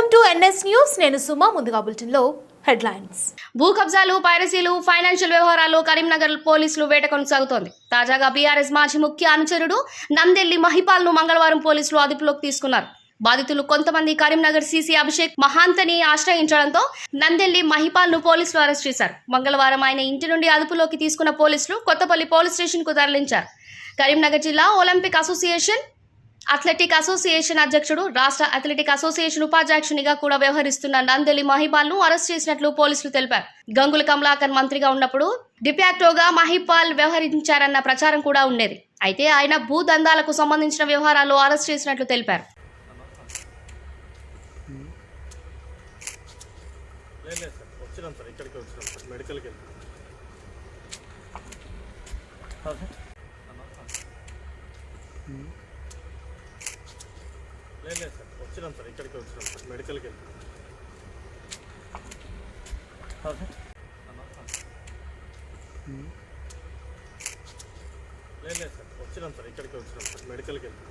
Yes news నేను సుమ ముందుగా బులెటిన్లో హెడ్లైన్స్. భూ కబ్జాలు పైరసీలు ఫైనాన్షియల్ వ్యవహారాలు కరీంనగర్ పోలీసులు వేట కొనసాగుతోంది. తాజాగా బీఆర్ఎస్ మాజీ ముఖ్య అనుచరుడు నందెల్లి మహిపాల్ను మంగళవారం పోలీసులు అదుపులోకి తీసుకున్నారు. బాధితులు కొంతమంది కరీంనగర్ సీసీ అభిషేక్ మహాంతని ఆశ్రయించడంతో నందెల్లి మహిపాల్ను పోలీసులు అరెస్ట్ చేశారు. మంగళవారం ఆయన ఇంటి నుండి అదుపులోకి తీసుకున్న పోలీసులు కొత్తపల్లి పోలీస్ స్టేషన్కు తరలించారు. కరీంనగర్ జిల్లా ఒలింపిక్ అసోసియేషన్ అథ్లెటిక్ అసోసియేషన్ అధ్యక్షుడు రాష్ట్ర అథ్లెటిక్ అసోసియేషన్ ఉపాధ్యక్షునిగా కూడా వ్యవహరిస్తున్న నందలి మహిపాల్ను అరెస్ట్ చేసినట్లు పోలీసులు తెలిపారు. గంగుల కమలాకర్ మంత్రిగా ఉన్నప్పుడు డిపాక్టోగా మహిపాల్ వ్యవహరించారన్న ప్రచారం కూడా ఉండేది. అయితే ఆయన భూ దందాలకు సంబంధించిన వ్యవహారాల్లో అరెస్ట్ చేసినట్లు తెలిపారు. మెడికల్కి లేదు లేదు సార్. వచ్చినాం సార్ ఇక్కడికి వచ్చినాం సార్. మెడికల్కి వెళ్ళి లేదు లేదు సార్. వచ్చినాం సార్ ఇక్కడికి వచ్చినాం సార్. మెడికల్కి వెళ్ళి